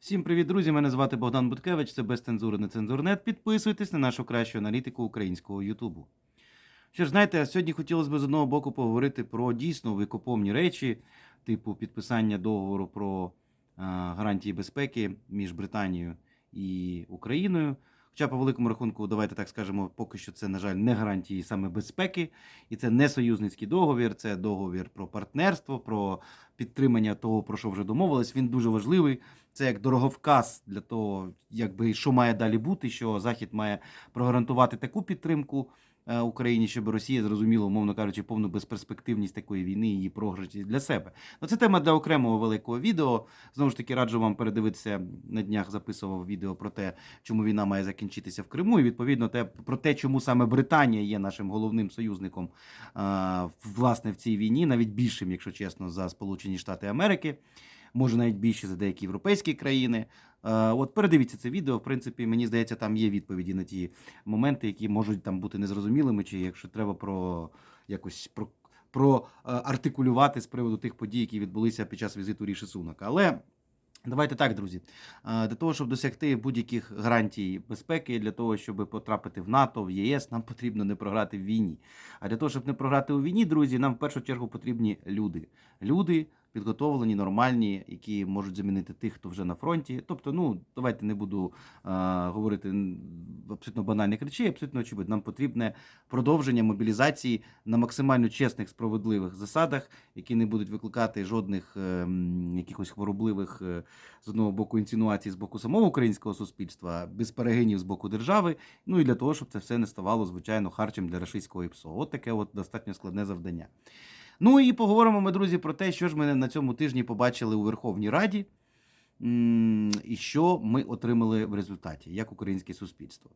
Всім привіт, друзі! Мене звати Богдан Буткевич, це без цензури нецензурнет. Підписуйтесь на нашу кращу аналітику українського Ютубу. Що ж, знаєте, сьогодні хотілося б з одного боку поговорити про дійсно викоповні речі, типу підписання договору про гарантії безпеки між Британією і Україною. Хоча, по великому рахунку, давайте так скажемо, поки що це, на жаль, не гарантії саме безпеки, і це не союзницький договір, це договір про партнерство, про підтримання того, про що вже домовились. Він дуже важливий. Це як дороговказ для того, якби що має далі бути, що Захід має прогарантувати таку підтримку Україні, щоб Росія зрозуміла, умовно кажучи, повну безперспективність такої війни і її програші для себе. Ну це тема для окремого великого відео. Знову ж таки, раджу вам передивитися на днях. Записував відео про те, чому війна має закінчитися в Криму, і відповідно те про те, чому саме Британія є нашим головним союзником е, власне в цій війні, навіть більшим, якщо чесно, за Сполучені Штати Америки може навіть більше за деякі європейські країни. Е, От передивіться це відео. В принципі, мені здається, там є відповіді на ті моменти, які можуть там бути незрозумілими, чи якщо треба про якось про, про е, артикулювати з приводу тих подій, які відбулися під час візиту Ріші Сунака. Але Давайте так, друзі. Е, Для того, щоб досягти будь-яких гарантій безпеки, для того, щоб потрапити в НАТО, в ЄС, нам потрібно не програти в війні. А для того, щоб не програти у війні, друзі, нам в першу чергу потрібні люди. Люди підготовлені, нормальні, які можуть замінити тих, хто вже на фронті. Тобто, ну давайте не буду е, говорити абсолютно банальних речей, абсолютно очевидно. Нам потрібне продовження мобілізації на максимально чесних, справедливих засадах, які не будуть викликати жодних е, якихось хворобливих е, з одного боку інсинуацій з боку самого українського суспільства, без перегинів з боку держави. Ну і для того, щоб це все не ставало звичайно харчем для рашистського ІПСО. От таке от достатньо складне завдання. Ну і поговоримо ми, друзі, про те, що ж ми на цьому тижні побачили у Верховній Раді, і що ми отримали в результаті, як українське суспільство.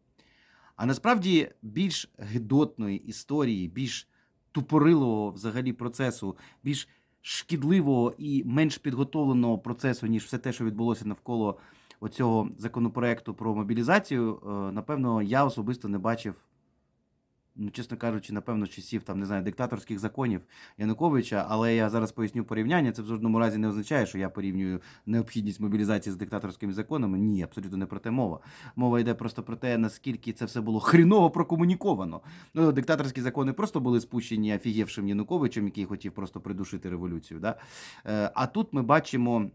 А насправді більш гидотної історії, більш тупорилого взагалі процесу, більш шкідливого і менш підготовленого процесу, ніж все те, що відбулося навколо оцього законопроекту про мобілізацію, е, напевно, я особисто не бачив. Ну, чесно кажучи, напевно, часів там не знаю диктаторських законів Януковича, але я зараз поясню порівняння. Це в жодному разі не означає, що я порівнюю необхідність мобілізації з диктаторськими законами. Ні, абсолютно не про те мова. Мова йде просто про те, наскільки це все було хріново прокомуніковано. Ну, диктаторські закони просто були спущені офігівшим Януковичем, який хотів просто придушити революцію. Да? Е, А тут ми бачимо,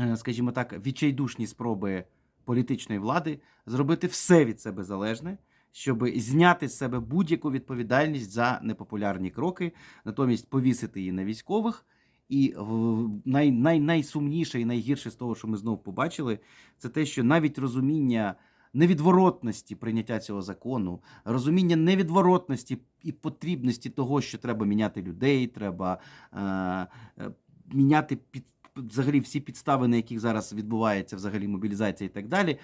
е, скажімо так, відчайдушні спроби політичної влади зробити все від себе залежне щоб зняти з себе будь-яку відповідальність за непопулярні кроки, натомість повісити її на військових. І най, най, найсумніше і найгірше з того, що ми знову побачили, це те, що навіть розуміння невідворотності прийняття цього закону, розуміння невідворотності і потрібності того, що треба міняти людей, треба е, е, міняти під. Взагалі, всі підстави, на яких зараз відбувається взагалі мобілізація і так далі,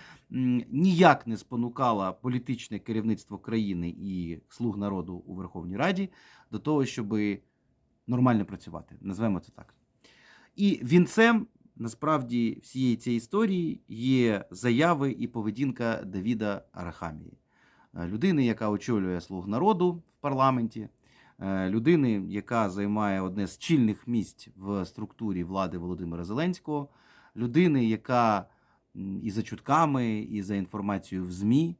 ніяк не спонукала політичне керівництво країни і слуг народу у Верховній Раді до того, щоб нормально працювати. Назвемо це так. І вінцем насправді всієї цієї історії є заяви і поведінка Давіда Арахамії, Е, людини, яка очолює слуг народу в парламенті, людини, яка займає одне з чільних місць в структурі влади Володимира Зеленського, людини, яка і за чутками, і за інформацією в ЗМІ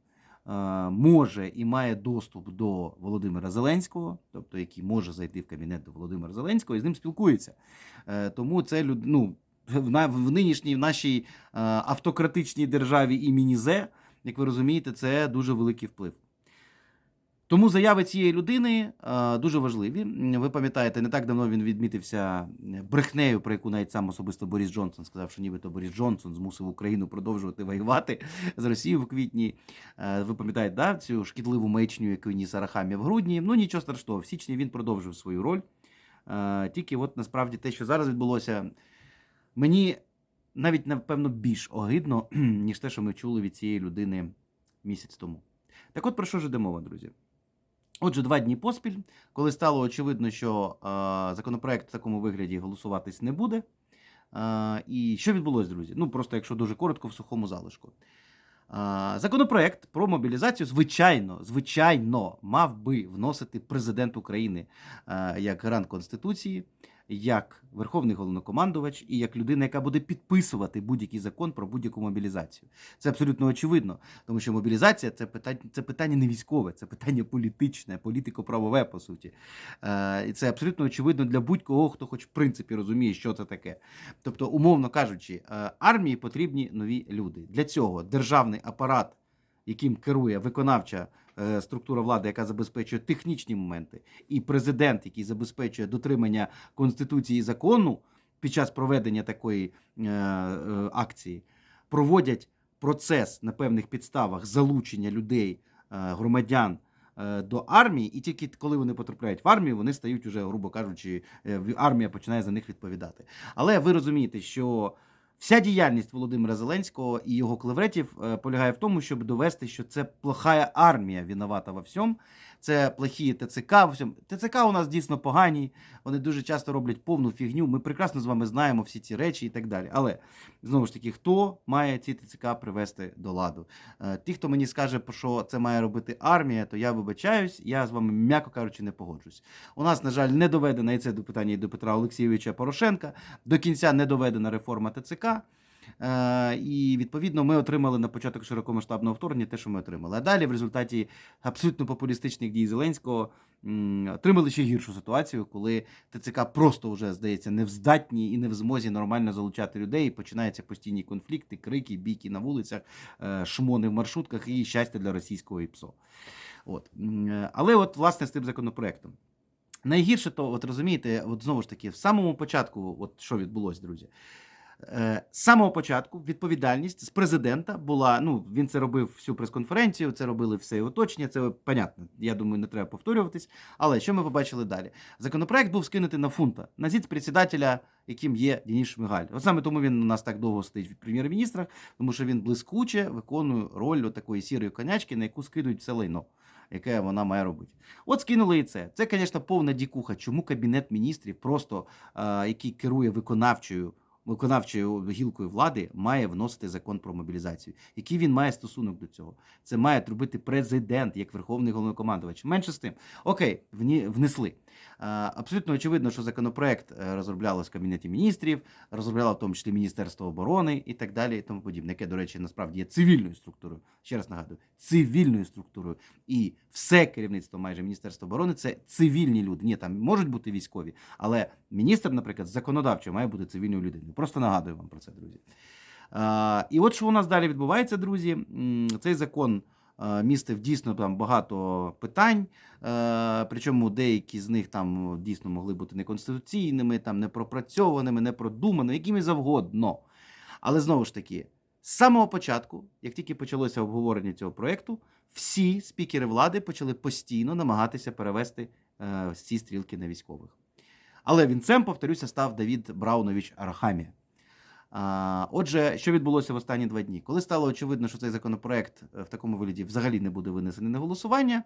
е, може і має доступ до Володимира Зеленського, тобто який може зайти в кабінет до Володимира Зеленського і з ним спілкується. Е, Тому це ну, в, нинішній в нашій е, автократичній державі імені Зе, як ви розумієте, це дуже великий вплив. Тому заяви цієї людини е, дуже важливі. Ви пам'ятаєте, не так давно він відмітився брехнею, про яку навіть сам особисто Борис Джонсон сказав, що нібито Борис Джонсон змусив Україну продовжувати воювати з Росією в квітні. Е, ви пам'ятаєте, да, цю шкідливу маячню, яку ніс Арахамія в грудні. Ну нічого страшного, в січні він продовжив свою роль. Е, Тільки от насправді те, що зараз відбулося, мені навіть напевно більш огидно, ніж те, що ми чули від цієї людини місяць тому. Так от про що ж йде мова, друзі? Отже, два дні поспіль, коли стало очевидно, що е, законопроект в такому вигляді голосуватись не буде. Е, і що відбулося, друзі? Ну, просто якщо дуже коротко, в сухому залишку. Е, законопроект про мобілізацію, звичайно, звичайно, мав би вносити президент України е, як гарант Конституції, як верховний головнокомандувач і як людина, яка буде підписувати будь-який закон про будь-яку мобілізацію. Це абсолютно очевидно, тому що мобілізація це питання, це питання не військове, це питання політичне, політико-правове, по суті. Е, і це абсолютно очевидно для будь-кого, хто хоч в принципі розуміє, що це таке. Тобто, умовно кажучи, е, армії потрібні нові люди. Для цього державний апарат, яким керує виконавча структура влади, яка забезпечує технічні моменти, і президент, який забезпечує дотримання конституції і закону під час проведення такої е, е, акції, проводять процес на певних підставах залучення людей, е, громадян. е, До армії, і тільки коли вони потрапляють в армію, вони стають уже, грубо кажучи, е, армія починає за них відповідати. Але ви розумієте, що вся діяльність Володимира Зеленського і його клевретів е, полягає в тому, щоб довести, що це плохая армія виновата во всьому. Це плохі ТЦК. во. ТЦК у нас дійсно погані. Вони дуже часто роблять повну фігню. Ми прекрасно з вами знаємо всі ці речі і так далі. Але знову ж таки, хто має ці ТЦК привести до ладу? Е, Ті, хто мені скаже, що це має робити армія, то я вибачаюсь, я з вами, м'яко кажучи, не погоджусь. У нас, на жаль, не доведена і це до питання і до Петра Олексійовича Порошенка. До кінця не доведена реформа ТЦК. Е, і відповідно ми отримали на початок широкомасштабного вторгнення те, що ми отримали. А далі, в результаті абсолютно популістичних дій Зеленського, отримали ще гіршу ситуацію, коли ТЦК просто вже здається не в здатні і не в змозі нормально залучати людей. І починаються постійні конфлікти, крики, бійки на вулицях, е, шмони в маршрутках і щастя для російського ІПСО. От. Е, Але от власне з тим законопроектом. Найгірше то, от розумієте, от знову ж таки, в самому початку, от що відбулося, друзі. Е, З самого початку відповідальність з президента була. Ну він це робив всю прес-конференцію, це робили все оточення. Це понятно. Я думаю, не треба повторюватись. Але що ми побачили далі? Законопроект був скинутий на фунта на зіц председателя, яким є Денис Шмигаль. От саме тому він у нас так довго стоїть в прем'єр-міністрах, тому що він блискуче виконує роль такої сірої конячки, на яку скидують все лайно. Яке вона має робити, от скинули і це. Це, звісно, повна дікуха. Чому кабінет міністрів, просто е, який керує виконавчою виконавчою гілкою влади має вносити закон про мобілізацію. Який він має стосунок до цього? Це має робити президент як верховний головнокомандувач. Менше з тим, окей, внесли. А, Абсолютно очевидно, що законопроект е, розроблялось в кабінеті міністрів, розробляло в тому числі Міністерство оборони і так далі, і тому подібне, яке, до речі, насправді є цивільною структурою. Ще раз нагадую, цивільною структурою. І все керівництво майже Міністерства оборони це цивільні люди. Ні, там можуть бути військові, але міністр, наприклад, законодавчо має бути цивільною людиною. Просто нагадую вам про це, друзі. І от що у нас далі відбувається, друзі. Цей закон е, містив дійсно там багато питань. Е, Причому деякі з них там дійсно могли бути неконституційними, там непропрацьованими, непродуманими, якими завгодно. Але знову ж таки, з самого початку, як тільки почалося обговорення цього проєкту, всі спікери влади почали постійно намагатися перевести е, ці стрілки на військових. Але вінцем, повторюся, став Давід Браунович Арахамія. Отже, що відбулося в останні два дні? Коли стало очевидно, що цей законопроект е, в такому вигляді взагалі не буде винесений на голосування,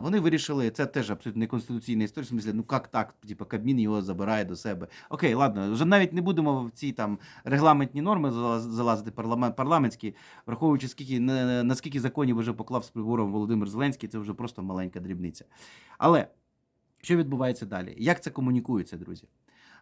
вони вирішили, це теж абсолютно неконституційна історія, в смысле, ну як так, типу, Кабмін його забирає до себе. Окей, ладно, вже навіть не будемо в ці там регламентні норми залазити парламент, парламентські, враховуючи, скільки, наскільки законів вже поклав з прибором Володимир Зеленський, це вже просто маленька дрібниця. Але що відбувається далі? Як це комунікується, друзі?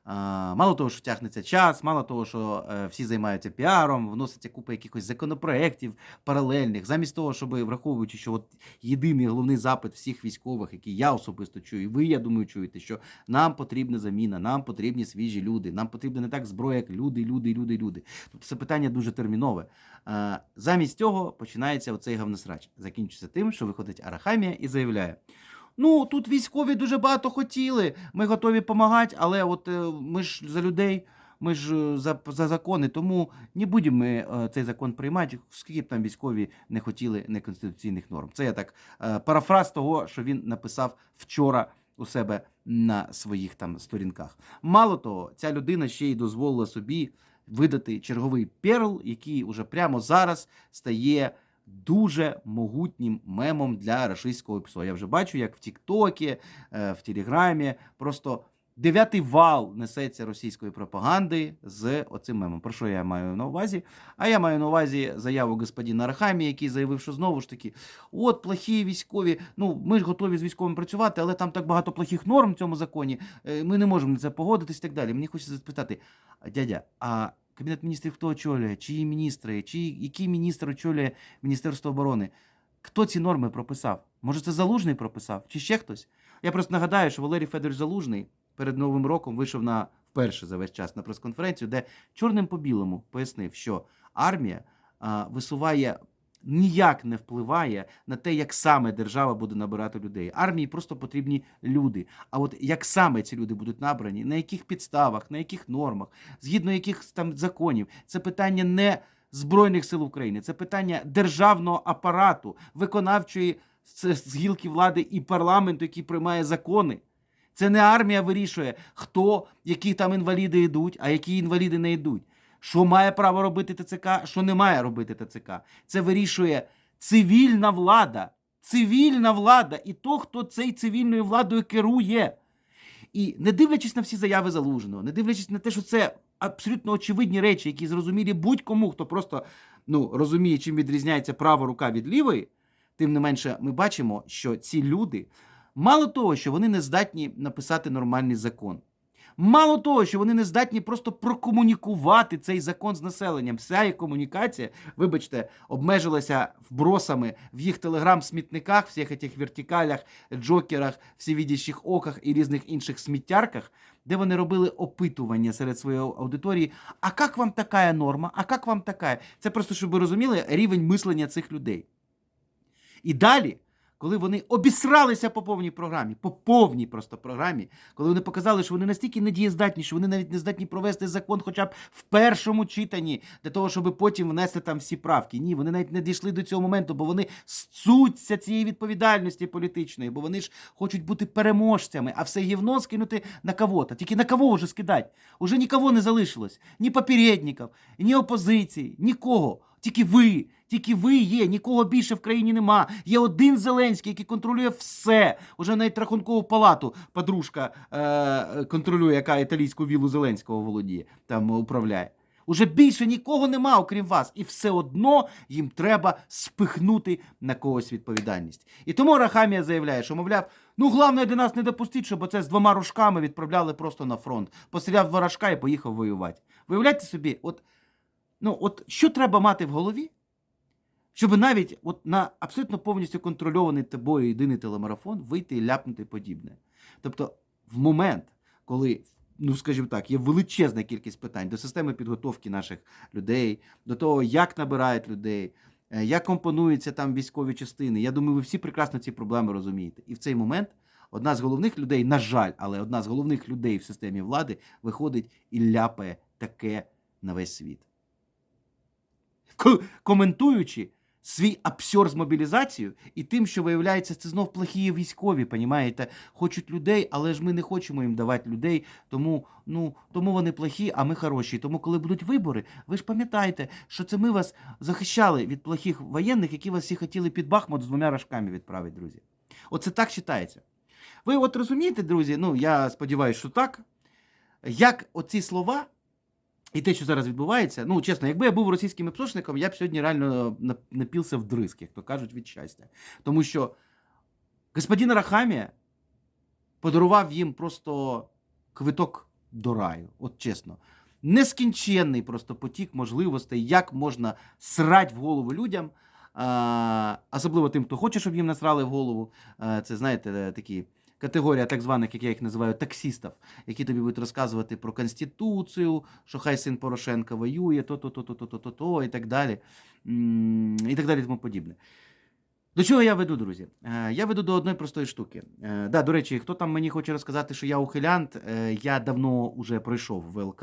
Мало того, що тягнеться час, мало того, що е, всі займаються піаром, вноситься купа якихось законопроєктів паралельних, замість того, щоб враховуючи, що от єдиний головний запит всіх військових, який я особисто чую, і ви, я думаю, чуєте, що нам потрібна заміна, нам потрібні свіжі люди, нам потрібна не так зброя, як люди, люди, люди, люди. Тобто це питання дуже термінове. Замість цього починається оцей гавносрач. Закінчиться тим, що виходить Арахамія і заявляє. Ну, тут військові дуже багато хотіли. Ми готові допомагати, але от е, ми ж за людей, ми ж е, за, за закони, тому не будемо ми е, цей закон приймати, скільки б там військові не хотіли неконституційних норм. Це я так парафраз того, що він написав вчора у себе на своїх там сторінках. Мало того, ця людина ще й дозволила собі видати черговий перл, який уже прямо зараз стає дуже могутнім мемом для рашистського ПСО. Я вже бачу, як в Тіктокі, е, в Телеграмі просто дев'ятий вал несеться російської пропаганди з оцим мемом. Про що я маю на увазі? А я маю на увазі заяву господина Рахамі, який заявив, що знову ж таки, от плохі військові. Ну, ми ж готові з військовими працювати, але там так багато плохих норм в цьому законі. е, Ми не можемо на це погодитись і так далі. Мені хочеться запитати, дядя, а кабінет міністрів хто очолює? Чиї міністри? Чи який міністр очолює Міністерство оборони? Хто ці норми прописав? Може, це Залужний прописав, чи ще хтось? Я просто нагадаю, що Валерій Федорович Залужний перед Новим роком вийшов на вперше за весь час на прес-конференцію, де чорним по білому пояснив, що армія а, висуває. Ніяк не впливає на те, як саме держава буде набирати людей. Армії просто потрібні люди. А от як саме ці люди будуть набрані, на яких підставах, на яких нормах, згідно яких там законів, це питання не Збройних сил України, це питання державного апарату, виконавчої з- гілки влади і парламенту, який приймає закони. Це не армія вирішує, хто, які там інваліди йдуть, а які інваліди не йдуть. Що має право робити ТЦК, що не має робити ТЦК. Це вирішує цивільна влада. Цивільна влада і то, хто цей цивільною владою керує. І не дивлячись на всі заяви залуженого, не дивлячись на те, що це абсолютно очевидні речі, які зрозумілі будь-кому, хто просто ну, розуміє, чим відрізняється права рука від лівої, тим не менше, ми бачимо, що ці люди, мало того, що вони не здатні написати нормальний закон. Мало того, що вони не здатні просто прокомунікувати цей закон з населенням. Вся їх комунікація, вибачте, обмежилася вбросами в їх телеграм-смітниках, всіх цих вертикалях, джокерах, всевідящих оках і різних інших сміттярках, де вони робили опитування серед своєї аудиторії. А як вам така норма? А як вам така? Це просто, щоб ви розуміли рівень мислення цих людей. І далі, коли вони обісралися по повній програмі, по повній просто програмі, коли вони показали, що вони настільки недієздатні, що вони навіть не здатні провести закон хоча б в першому читанні, для того, щоб потім внести там всі правки. Ні, вони навіть не дійшли до цього моменту, бо вони сцуться цієї відповідальності політичної, бо вони ж хочуть бути переможцями, а все гівно скинути на кого-то. Тільки на кого вже скидати? Уже нікого не залишилось. Ні попередників, ні опозиції, нікого. Тільки ви, тільки ви є, нікого більше в країні нема. Є один Зеленський, який контролює все. Уже навіть рахункову палату подружка е- контролює, яка італійську вілу Зеленського володіє, там управляє. Уже більше нікого нема, окрім вас, і все одно їм треба спихнути на когось відповідальність. І тому Рахамія заявляє, що мовляв, ну головне для нас не допустити, щоб оце з двома рожками відправляли просто на фронт. Постріляв два рожка і поїхав воювати. Виявляєте собі, от ну, от що треба мати в голові, щоб навіть от на абсолютно повністю контрольований тобою єдиний телемарафон вийти і ляпнути подібне. Тобто, в момент, коли, ну скажімо так, є величезна кількість питань до системи підготовки наших людей, до того, як набирають людей, е, як компонуються там військові частини. Я думаю, ви всі прекрасно ці проблеми розумієте. І в цей момент одна з головних людей, на жаль, але одна з головних людей в системі влади виходить і ляпає таке на весь світ. Коментуючи свій абсурд з мобілізацією і тим, що виявляється, це знов плохі військові, понімаєте? Хочуть людей, але ж ми не хочемо їм давати людей, тому, ну, тому вони плохі, а ми хороші. Тому, коли будуть вибори, ви ж пам'ятаєте, що це ми вас захищали від плохих воєнних, які вас всі хотіли під Бахмут з двома рожками відправити, друзі. Оце так вважається. Ви от розумієте, друзі, ну я сподіваюся, що так. Як оці слова і те, що зараз відбувається, ну чесно, якби я був російським іпсошником, я б сьогодні реально напівся в дризки, як то кажуть, від щастя. Тому що господин Рахамія подарував їм просто квиток до раю, от чесно. Нескінченний просто потік можливостей, як можна срать в голову людям, особливо тим, хто хоче, щоб їм насрали в голову. Це, знаєте, такі категорія так званих, як я їх називаю, таксістів, які тобі будуть розказувати про Конституцію, що хай син Порошенка воює, то-то, то-то, то-то, то-то, і так далі. І так далі, тому подібне. До чого я веду, друзі? Е, Я веду до одної простої штуки. Е, Да, до речі, хто там мені хоче розказати, що я ухилянт, е, я давно вже пройшов ВЛК,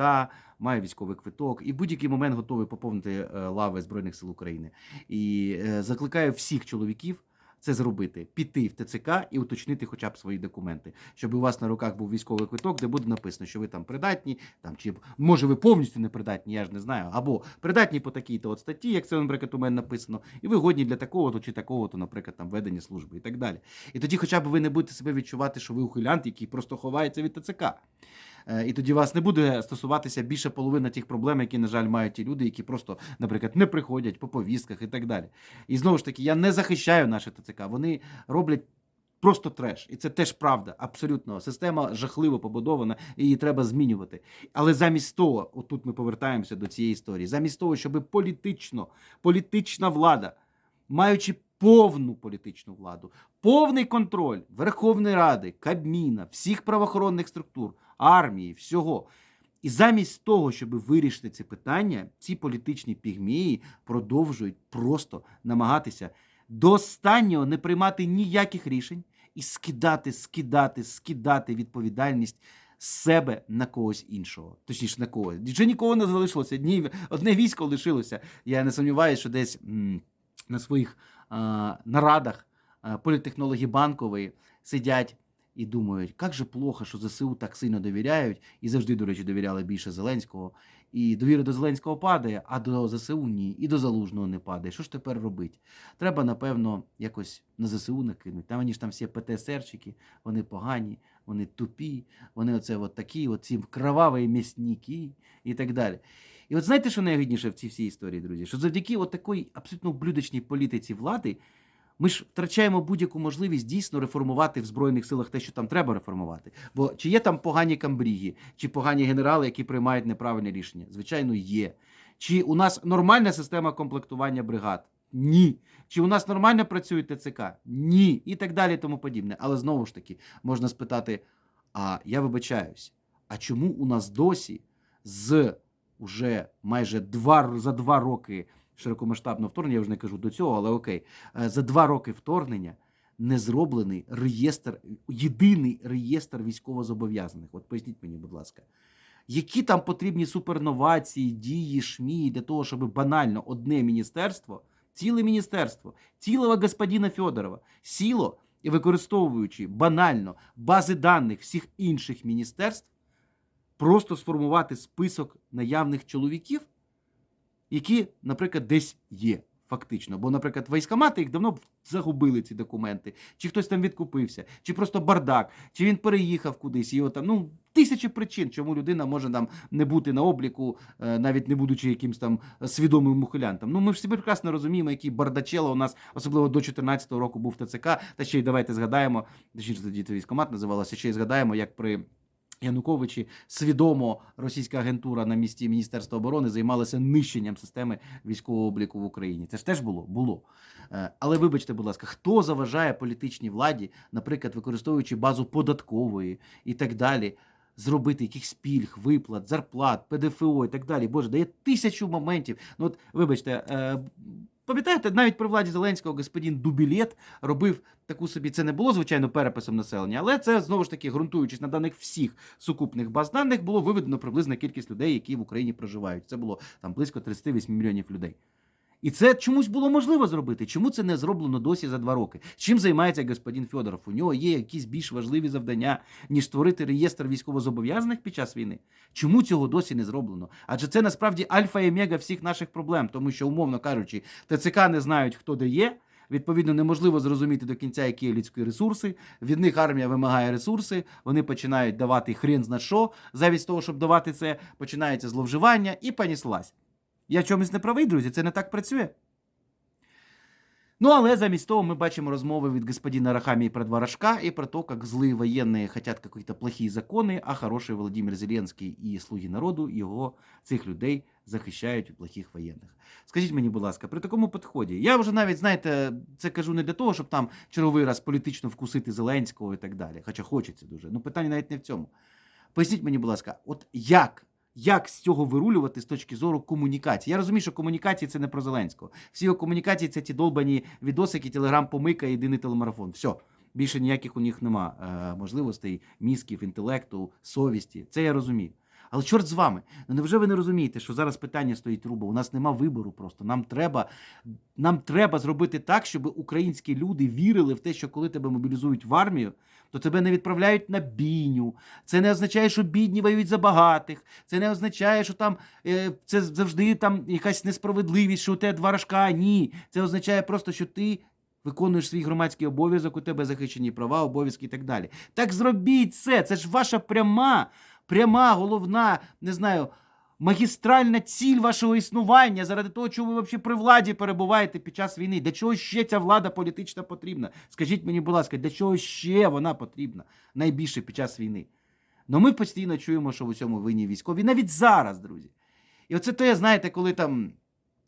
маю військовий квиток і в будь-який момент готовий поповнити лави Збройних сил України. І закликаю всіх чоловіків це зробити: піти в ТЦК і уточнити хоча б свої документи, щоб у вас на руках був військовий квиток, де буде написано, що ви там придатні, там чи може ви повністю не придатні, я ж не знаю, або придатні по такій-то от статті, як це, наприклад, у мене написано, і ви годні для такого-то чи такого-то, наприклад, там ведення служби і так далі. І тоді, хоча б ви не будете себе відчувати, що ви ухилянт, який просто ховається від ТЦК. Е, І тоді вас не буде стосуватися більше половини тих проблем, які, на жаль, мають ті люди, які просто, наприклад, не приходять по повістках і так далі. І знову ж таки, я не захищаю наше ТЦК. Вони роблять. Просто треш, і це теж правда. Абсолютно система жахливо побудована, і її треба змінювати. Але замість того, отут ми повертаємося до цієї історії, замість того, щоб політично, політична влада, маючи повну політичну владу, повний контроль Верховної Ради, Кабміна, всіх правоохоронних структур, армії, всього. І замість того, щоб вирішити ці питання, ці політичні пігмії продовжують просто намагатися до останнього не приймати ніяких рішень і скидати, скидати, скидати відповідальність себе на когось іншого. Точніше, на когось. Вже нікого не залишилося. Ні, одне військо лишилося. Я не сумніваюся, що десь на своїх нарадах політехнологи банкової сидять і думають, як же плохо, що ЗСУ так сильно довіряють, і завжди, до речі, довіряли більше Зеленського. І довіра до Зеленського падає, а до ЗСУ ні, і до Залужного не падає. Що ж тепер робити? Треба, напевно, якось на ЗСУ накинути. Там вони ж там всі ПТСРчики, вони погані, вони тупі, вони оце от такі, оці кроваві м'ясники і так далі. І от знаєте, що найгідніше в цій всій історії, друзі? Що завдяки от такій абсолютно блюдочній політиці влади ми ж втрачаємо будь-яку можливість дійсно реформувати в Збройних силах те, що там треба реформувати. Бо чи є там погані камбріги, чи погані генерали, які приймають неправильне рішення? Звичайно, є. Чи у нас нормальна система комплектування бригад? Ні. Чи у нас нормально працює ТЦК? Ні. І так далі, тому подібне. Але знову ж таки, можна спитати: а я вибачаюсь, а чому у нас досі з уже майже два, за два роки широкомасштабного вторгнення, я вже не кажу до цього, але окей, е, за два роки вторгнення не зроблений реєстр, єдиний реєстр військовозобов'язаних. От поясніть мені, будь ласка. Які там потрібні суперновації, дії, шмі для того, щоб банально одне міністерство, ціле міністерство, цілого господина Федорова сіло і використовуючи банально бази даних всіх інших міністерств, просто сформувати список наявних чоловіків, які, наприклад, десь є. Фактично, бо, наприклад, військомати їх давно загубили ці документи, чи хтось там відкупився, чи просто бардак, чи він переїхав кудись. Його там ну тисячі причин, чому людина може там не бути на обліку, е, навіть не будучи якимсь там свідомим ухилянтом. Ну ми ж всі прекрасно розуміємо, який бардачело у нас, особливо до 2014 року, був ТЦК. Та ще й давайте згадаємо, точніше тоді військомат називалося, ще й згадаємо, як при. Януковичі свідомо російська агентура на місці Міністерства оборони займалася нищенням системи військового обліку в Україні. Це ж теж було? Було. Е, Але вибачте, будь ласка, хто заважає політичній владі, наприклад, використовуючи базу податкової і так далі, зробити якихось пільг, виплат, зарплат, ПДФО і так далі. Боже, дає тисячу моментів. Ну от, вибачте. Пам'ятаєте, навіть при владі Зеленського господин Дубілет робив таку собі. Це не було звичайно переписом населення, але це знову ж таки ґрунтуючись на даних всіх сукупних баз даних, було виведено приблизна кількість людей, які в Україні проживають. Це було там близько 38 мільйонів людей. І це чомусь було можливо зробити. Чому це не зроблено досі за два роки? Чим займається господин Федоров? У нього є якісь більш важливі завдання, ніж створити реєстр військовозобов'язаних під час війни. Чому цього досі не зроблено? Адже це насправді альфа і омега всіх наших проблем, тому що, умовно кажучи, ТЦК не знають, хто де є. Відповідно, неможливо зрозуміти до кінця, які є людські ресурси. Від них армія вимагає ресурси. Вони починають давати хрен зна що. Замість того, щоб давати це, починається зловживання і поніслась. Я чомусь не правий, друзі, це не так працює. Ну, але замість того ми бачимо розмови від господина Рахамии про два рожка и про то, как злые военные хотят какие-то плохие закони, а хороший Володимир Зеленський і слуги народу його цих людей захищають від плохих воєнних. Скажіть мені, будь ласка, при такому підході, я вже навіть, знаєте, це кажу не для того, щоб там черговий раз політично вкусити Зеленського і так далі. Хоча хочеться дуже. Ну, питання навіть не в цьому. Поясніть мені, будь ласка, от як як з цього вирулювати з точки зору комунікації? Я розумію, що комунікації це не про Зеленського. Всі його комунікації це ті долбані відосики, телеграм-помика, єдиний телемарафон. Все. Більше ніяких у них нема е, можливостей, мізків, інтелекту, совісті. Це я розумію. Але чорт з вами. Ну невже ви не розумієте, що зараз питання стоїть руба? У нас нема вибору просто. Нам треба, нам треба зробити так, щоб українські люди вірили в те, що коли тебе мобілізують в армію, то тебе не відправляють на бійню. Це не означає, що бідні воюють за багатих. Це не означає, що там е, це завжди там якась несправедливість, що у тебе два рожка. Ні. Це означає просто, що ти. Виконуєш свій громадський обов'язок, у тебе захищені права, обов'язки і так далі. Так зробіть це. Це ж ваша пряма, пряма, головна, не знаю, магістральна ціль вашого існування заради того, чого ви взагалі при владі перебуваєте під час війни. Для чого ще ця влада політична потрібна? Скажіть мені, будь ласка, для чого ще вона потрібна найбільше під час війни? Ну ми постійно чуємо, що в усьому винні військові, навіть зараз, друзі. І оце те, знаєте, коли там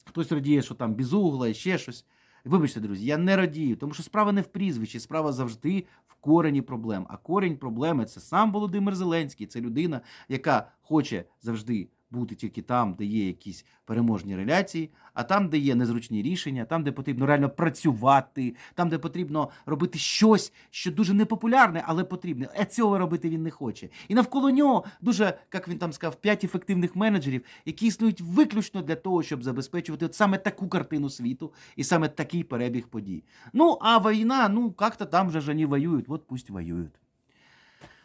хтось радіє, що там безугла ще щось. Вибачте, друзі, я не радію, тому що справа не в прізвищі, справа завжди в корені проблем. А корінь проблеми це сам Володимир Зеленський, це людина, яка хоче завжди бути тільки там, де є якісь переможні реляції, а там, де є незручні рішення, там, де потрібно реально працювати, там, де потрібно робити щось, що дуже непопулярне, але потрібне. А цього робити він не хоче. І навколо нього дуже, як він там сказав, п'ять ефективних менеджерів, які існують виключно для того, щоб забезпечувати от саме таку картину світу і саме такий перебіг подій. Ну, а війна, ну, як-то там же ж вони воюють, от пусть воюють.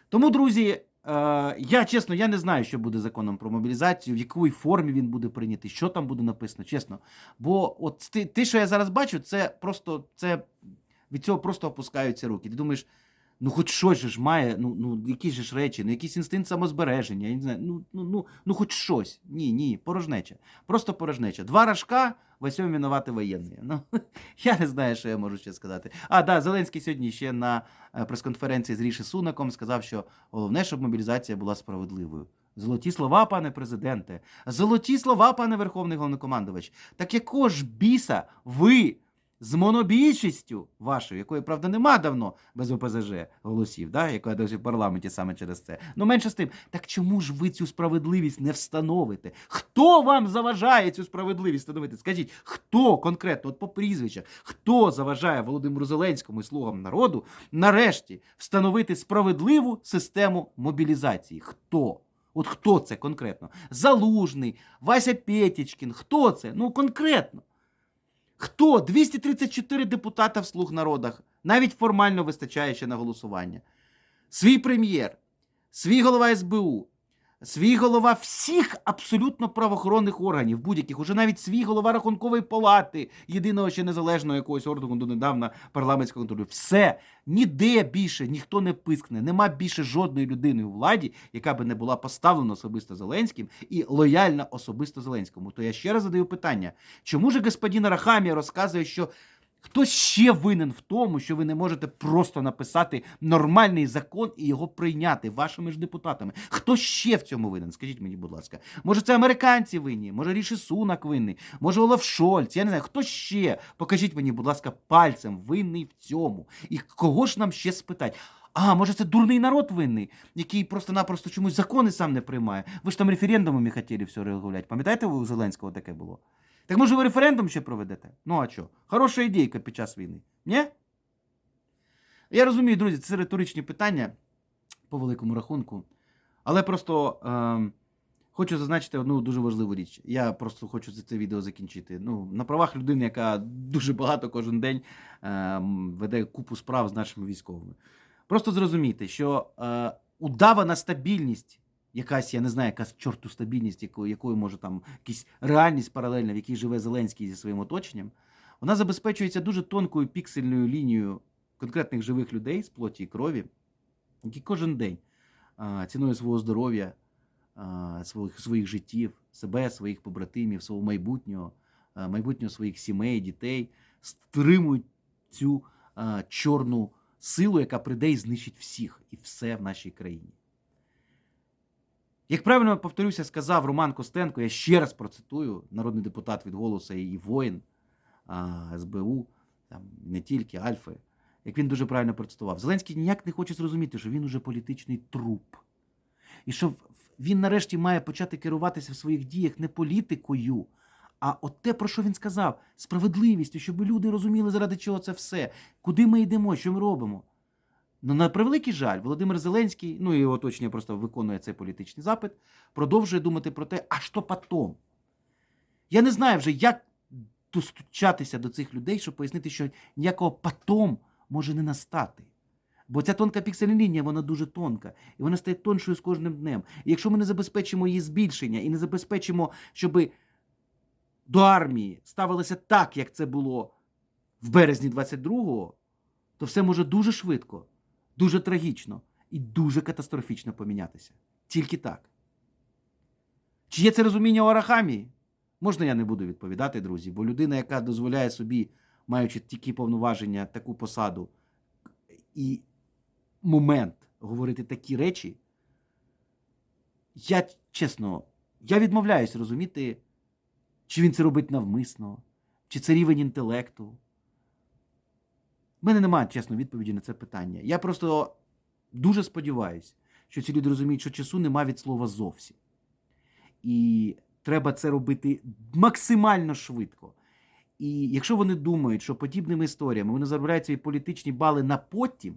Тому, друзі, Е, я чесно, я не знаю, що буде законом про мобілізацію, в якій формі він буде прийнятий, що там буде написано, чесно. Бо от ти, що я зараз бачу, це просто це від цього просто опускаються руки. Ти думаєш, ну хоч щось же ж має, ну ну якісь же ж речі, ну якийсь інстинкт самозбереження, я не знаю, ну ну ну ну хоч щось. Ні, ні, порожнеча. Просто порожнеча. Два рожка, во всьому винувати воєнні. Ну я не знаю, що я можу ще сказати. А да, Зеленський сьогодні ще на е, прес-конференції з Ріші Сунаком сказав, що головне, щоб мобілізація була справедливою. Золоті слова, пане президенте, золоті слова, пане Верховний головнокомандувач. Так якого ж біса ви з монобільшістю вашою, якої, правда, нема давно без ОПЗЖ голосів, да? яка досі в парламенті саме через це. Ну менше з тим, так чому ж ви цю справедливість не встановите? Хто вам заважає цю справедливість встановити? Скажіть, хто конкретно, от по прізвищах, хто заважає Володимиру Зеленському і слугам народу нарешті встановити справедливу систему мобілізації? Хто? От хто це конкретно? Залужний, Вася Петічкін, хто це? Ну конкретно. Хто? 234 депутата в слуг народах. Навіть формально вистачає ще на голосування. Свій прем'єр, свій голова СБУ, свій голова всіх абсолютно правоохоронних органів, будь-яких, уже навіть свій голова рахункової палати, єдиного ще незалежного якогось органу донедавна парламентського контролю. Все, ніде більше ніхто не пискне. Нема більше жодної людини у владі, яка би не була поставлена особисто Зеленським і лояльна особисто Зеленському. То я ще раз задаю питання: чому ж господин Рахамія розказує, що Хтось ще винен в тому, що ви не можете просто написати нормальний закон і його прийняти вашими ж депутатами. Хто ще в цьому винен? Скажіть мені, будь ласка, може це американці винні, може Ріші Сунак винний, може Олаф Шольц, я не знаю, хто ще? Покажіть мені, будь ласка, пальцем винний в цьому. І кого ж нам ще спитати? А, може, це дурний народ винний, який просто-напросто чомусь закони сам не приймає. Ви ж там референдумами хотіли все регулювати. Пам'ятаєте, у Зеленського таке було? Так може ви референдум ще проведете? Ну а що? Хороша ідейка під час війни. Ні? Я розумію, друзі, це риторичні питання по великому рахунку. Але просто е, хочу зазначити одну дуже важливу річ. Я просто хочу це відео закінчити. Ну, На правах людини, яка дуже багато кожен день е, веде купу справ з нашими військовими. Просто зрозумійте, що е, удавана стабільність якась, я не знаю, якась чорту стабільність, якою, якою може там якась реальність паралельна, в якій живе Зеленський зі своїм оточенням, вона забезпечується дуже тонкою піксельною лінією конкретних живих людей з плоті і крові, які кожен день ціною свого здоров'я, своїх, своїх життів, себе, своїх побратимів, свого майбутнього, майбутнього своїх сімей, дітей, стримують цю чорну силу, яка прийде і знищить всіх і все в нашій країні. Як правильно повторюся, сказав Роман Костенко, я ще раз процитую, народний депутат від голоса і воїн а, СБУ, там не тільки Альфи, як він дуже правильно процитував. Зеленський ніяк не хоче зрозуміти, що він уже політичний труп. І що він нарешті має почати керуватися в своїх діях не політикою, а от те, про що він сказав, справедливістю, щоб люди розуміли, заради чого це все, куди ми йдемо, що ми робимо. Ну, на превеликий жаль, Володимир Зеленський, ну і його оточення просто виконує цей політичний запит, продовжує думати про те, а що потом? Я не знаю вже, як достучатися до цих людей, щоб пояснити, що ніякого потом може не настати. Бо ця тонка піксельна лінія, вона дуже тонка, і вона стає тоншою з кожним днем. І якщо ми не забезпечимо її збільшення і не забезпечимо, щоб до армії ставилося так, як це було в березні 22-го, то все може дуже швидко, дуже трагічно і дуже катастрофічно помінятися. Тільки так. Чи є це розуміння у Арахамії? Можна я не буду відповідати, друзі, бо людина, яка дозволяє собі, маючи тільки повноваження, таку посаду і момент говорити такі речі, я чесно, я відмовляюсь розуміти, чи він це робить навмисно, чи це рівень інтелекту. У мене немає, чесно, відповіді на це питання. Я просто дуже сподіваюся, що ці люди розуміють, що часу нема від слова зовсім. І треба це робити максимально швидко. І якщо вони думають, що подібними історіями вони заробляють свої політичні бали на потім,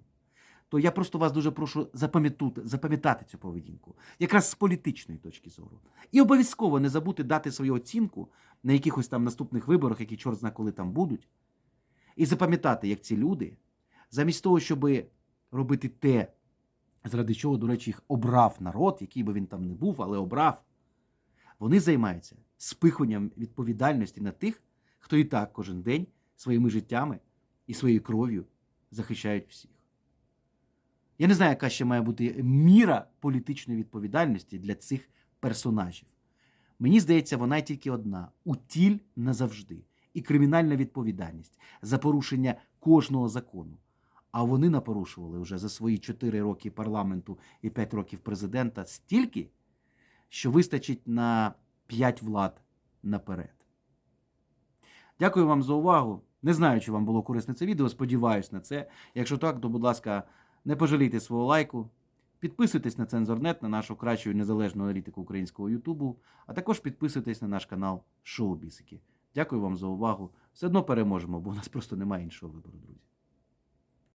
то я просто вас дуже прошу запам'ятути- запам'ятати цю поведінку, якраз з політичної точки зору. І обов'язково не забути дати свою оцінку на якихось там наступних виборах, які чорт зна коли там будуть. І запам'ятати, як ці люди, замість того, щоб робити те, заради чого, до речі, їх обрав народ, який би він там не був, але обрав, вони займаються спиханням відповідальності на тих, хто і так кожен день своїми життями і своєю кров'ю захищають всіх. Я не знаю, яка ще має бути міра політичної відповідальності для цих персонажів. Мені здається, вона тільки одна: утіль назавжди. І кримінальна відповідальність за порушення кожного закону. А вони напорушували вже за свої 4 роки парламенту і 5 років президента стільки, що вистачить на 5 влад наперед. Дякую вам за увагу. Не знаю, чи вам було корисне це відео. Сподіваюсь на це. Якщо так, то, будь ласка, не пожалійте свого лайку. Підписуйтесь на Цензорнет, на нашу кращу і незалежну аналітику українського Ютубу, а також підписуйтесь на наш канал Шоу Бісики. Дякую вам за увагу. Все одно переможемо, бо у нас просто немає іншого вибору, друзі.